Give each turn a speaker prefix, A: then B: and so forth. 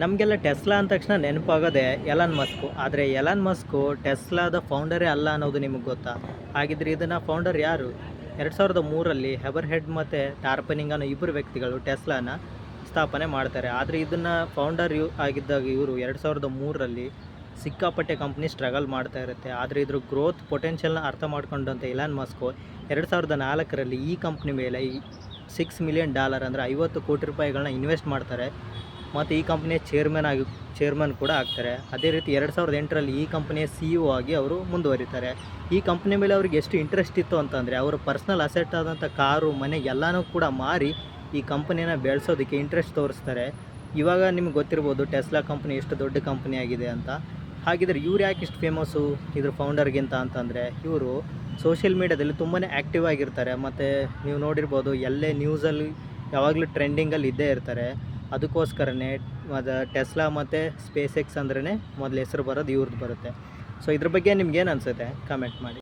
A: ನಮಗೆಲ್ಲ ಟೆಸ್ಲಾ ಅಂದ ತಕ್ಷಣ ನೆನಪಾಗೋದೆ ಎಲಾನ್ ಮಸ್ಕು ಆದರೆ ಎಲಾನ್ ಮಸ್ಕು ಟೆಸ್ಲಾದ ಫೌಂಡರೇ ಅಲ್ಲ ಅನ್ನೋದು ನಿಮಗೆ ಗೊತ್ತಾ? ಹಾಗಿದ್ರೆ ಇದನ್ನು ಫೌಂಡರ್ ಯಾರು? ಎರಡು ಸಾವಿರದ ಮೂರಲ್ಲಿ ಹೆಬರ್ ಹೆಡ್ ಮತ್ತು ಟಾರ್ಪನಿಂಗ್ ಅನ್ನೋ ಇಬ್ಬರು ವ್ಯಕ್ತಿಗಳು ಟೆಸ್ಲಾನ ಸ್ಥಾಪನೆ ಮಾಡ್ತಾರೆ. ಆದರೆ ಇದನ್ನು ಫೌಂಡರ್ ಯು ಆಗಿದ್ದಾಗ ಇವರು ಎರಡು ಸಾವಿರದ ಮೂರರಲ್ಲಿ ಸಿಕ್ಕಾಪಟ್ಟೆ ಕಂಪ್ನಿ ಸ್ಟ್ರಗಲ್ ಮಾಡ್ತಾ ಇರುತ್ತೆ. ಆದರೆ ಇದ್ರ ಗ್ರೋತ್ ಪೊಟೆನ್ಷಿಯಲ್ನ ಅರ್ಥ ಮಾಡ್ಕೊಂಡಂಥ ಇಲಾನ್ ಮಸ್ಕು ಎರಡು ಸಾವಿರದ ನಾಲ್ಕರಲ್ಲಿ ಈ ಕಂಪ್ನಿ ಮೇಲೆ ಸಿಕ್ಸ್ ಮಿಲಿಯನ್ ಡಾಲರ್ ಅಂದರೆ ಐವತ್ತು ಕೋಟಿ ರೂಪಾಯಿಗಳನ್ನ ಇನ್ವೆಸ್ಟ್ ಮಾಡ್ತಾರೆ. ಮತ್ತು ಈ ಕಂಪ್ನಿಯ ಚೇರ್ಮನ್ ಆಗಿ ಚೇರ್ಮನ್ ಕೂಡ ಆಗ್ತಾರೆ. ಅದೇ ರೀತಿ ಎರಡು ಸಾವಿರದ ಎಂಟರಲ್ಲಿ ಈ ಕಂಪ್ನಿಯ ಸಿ ಇ ಆಗಿ ಅವರು ಮುಂದುವರಿತಾರೆ. ಈ ಕಂಪ್ನಿ ಮೇಲೆ ಅವ್ರಿಗೆ ಎಷ್ಟು ಇಂಟ್ರೆಸ್ಟ್ ಇತ್ತು ಅಂತಂದರೆ, ಅವರ ಪರ್ಸ್ನಲ್ ಅಸೆಟ್ ಆದಂಥ ಕಾರು, ಮನೆ ಎಲ್ಲನೂ ಕೂಡ ಮಾರಿ ಈ ಕಂಪ್ನಿನ ಬೆಳೆಸೋದಕ್ಕೆ ಇಂಟ್ರೆಸ್ಟ್ ತೋರಿಸ್ತಾರೆ. ಇವಾಗ ನಿಮ್ಗೆ ಗೊತ್ತಿರ್ಬೋದು ಟೆಸ್ಲಾ ಕಂಪ್ನಿ ಎಷ್ಟು ದೊಡ್ಡ ಕಂಪ್ನಿ ಆಗಿದೆ ಅಂತ. ಹಾಗಿದ್ರೆ ಇವ್ರು ಯಾಕೆ ಇಷ್ಟು ಫೇಮಸ್ಸು ಇದ್ರ ಫೌಂಡರ್ಗಿಂತ ಅಂತಂದರೆ, ಇವರು ಸೋಷಿಯಲ್ ಮೀಡ್ಯಾದಲ್ಲಿ ತುಂಬಾ ಆ್ಯಕ್ಟಿವ್ ಆಗಿರ್ತಾರೆ. ಮತ್ತು ನೀವು ನೋಡಿರ್ಬೋದು ಎಲ್ಲೇ ನ್ಯೂಸಲ್ಲಿ ಯಾವಾಗಲೂ ಟ್ರೆಂಡಿಂಗಲ್ಲಿ ಇದ್ದೇ ಇರ್ತಾರೆ. ಅದಕ್ಕೋಸ್ಕರನೇ ಅದು ಟೆಸ್ಲಾ ಮತ್ತು ಸ್ಪೇಸ್ ಎಕ್ಸ್ ಅಂದ್ರೇ ಮೊದಲು ಹೆಸರು ಬರೋದು ಇವ್ರದ್ದು ಬರುತ್ತೆ. ಸೊ ಇದ್ರ ಬಗ್ಗೆ ನಿಮ್ಗೆ ಏನು ಅನಿಸುತ್ತೆ? ಕಮೆಂಟ್ ಮಾಡಿ.